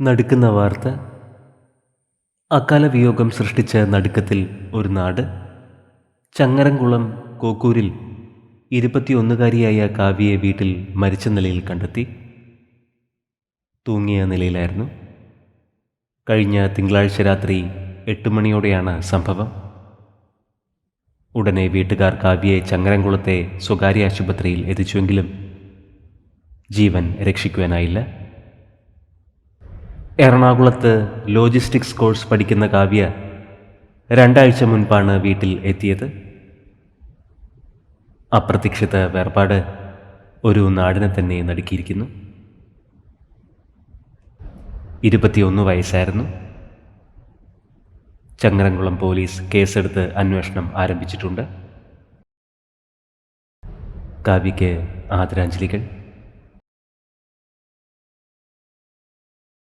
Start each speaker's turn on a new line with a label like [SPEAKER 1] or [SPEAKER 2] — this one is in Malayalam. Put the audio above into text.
[SPEAKER 1] നടുക്കുന്ന വാർത്ത. അകാല വിയോഗം സൃഷ്ടിച്ച നടുക്കത്തിൽ ഒരു നാട്. ചങ്ങരംകുളം കോക്കൂരിൽ ഇരുപത്തിയൊന്നുകാരിയായ കാവ്യയെ വീട്ടിൽ മരിച്ച നിലയിൽ കണ്ടെത്തി. തൂങ്ങിയ നിലയിലായിരുന്നു. കഴിഞ്ഞ തിങ്കളാഴ്ച രാത്രി എട്ട് മണിയോടെയാണ് സംഭവം. ഉടനെ വീട്ടുകാർ കാവ്യയെ ചങ്ങരംകുളത്തെ സ്വകാര്യ ആശുപത്രിയിൽ എത്തിച്ചുവെങ്കിലും ജീവൻ രക്ഷിക്കുവാനായില്ല. എറണാകുളത്ത് ലോജിസ്റ്റിക്സ് കോഴ്സ് പഠിക്കുന്ന കാവ്യ രണ്ടാഴ്ച മുൻപാണ് വീട്ടിൽ എത്തിയത്. അപ്രതീക്ഷിത വേർപാട് ഒരു നാടിനെ തന്നെ നടുക്കിയിരിക്കുന്നു. ഇരുപത്തിയൊന്ന് വയസ്സായിരുന്നു. ചങ്ങരംകുളം പോലീസ് കേസെടുത്ത് അന്വേഷണം ആരംഭിച്ചിട്ടുണ്ട്. കാവ്യയ്ക്ക് ആദരാഞ്ജലികൾ.